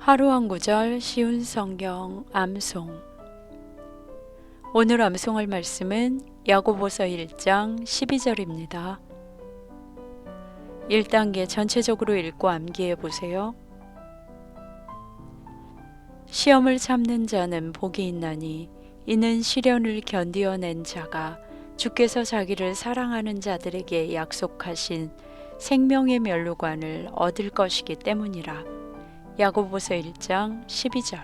하루 한 구절 쉬운 성경 암송 오늘 암송할 말씀은 야고보서 1장 12절입니다. 1단계 전체적으로 읽고 암기해 보세요. 시험을 참는 자는 복이 있나니 이는 시련을 견디어낸 자가 주께서 자기를 사랑하는 자들에게 약속하신 생명의 면류관을 얻을 것이기 때문이라. 야고보서 1장 12절.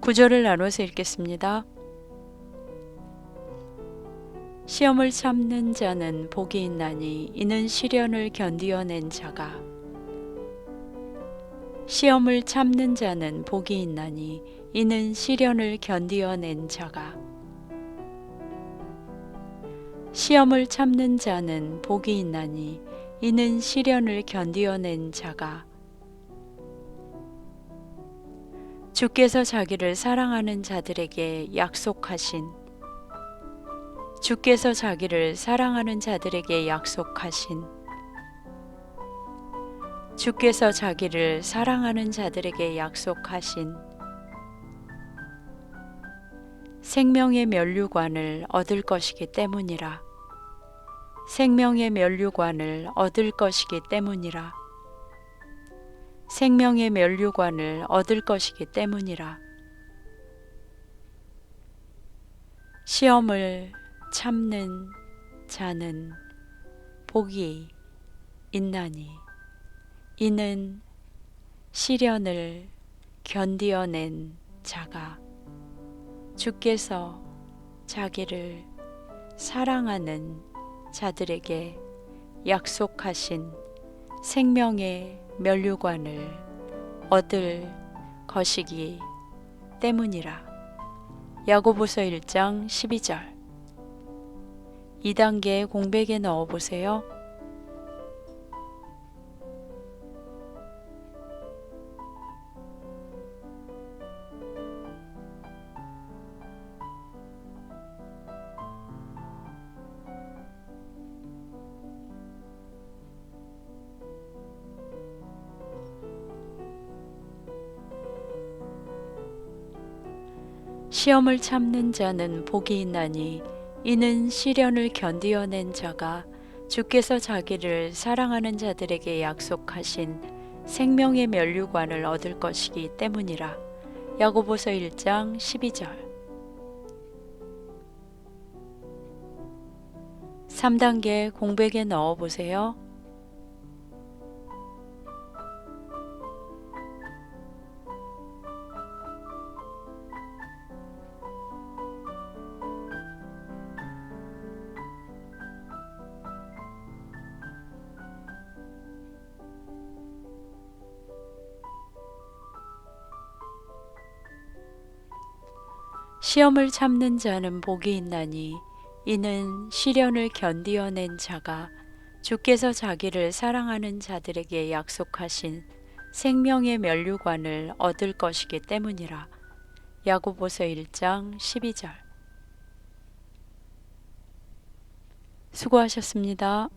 구절을 나눠서 읽겠습니다. 시험을 참는 자는 복이 있나니 이는 시련을 견디어낸 자가. 시험을 참는 자는 복이 있나니 이는 시련을 견디어낸 자가 시험을 참는 자는 복이 있나니 이는 시련을 견디어낸 자가 주께서 자기를 사랑하는 자들에게 약속하신 주께서 자기를 사랑하는 자들에게 약속하신 주께서 자기를 사랑하는 자들에게 약속하신 생명의 면류관을 얻을 것이기 때문이라. 생명의 면류관을 얻을 것이기 때문이라. 생명의 면류관을 얻을 것이기 때문이라. 시험을 참는 자는 복이 있나니 이는 시련을 견디어낸 자가 주께서 자기를 사랑하는 자들에게 약속하신 생명의 면류관을 얻을 것이기 때문이라. 야고보서 1장 12절 2단계 공백에 넣어 보세요. 시험을 참는 자는 복이 있나니 이는 시련을 견디어낸 자가 주께서 자기를 사랑하는 자들에게 약속하신 생명의 면류관을 얻을 것이기 때문이라. 야고보서 1장 12절 3단계 공백에 넣어 보세요. 시험을 참는 자는 복이 있나니 이는 시련을 견디어낸 자가 주께서 자기를 사랑하는 자들에게 약속하신 생명의 면류관을 얻을 것이기 때문이라. 야고보서 1장 12절 수고하셨습니다.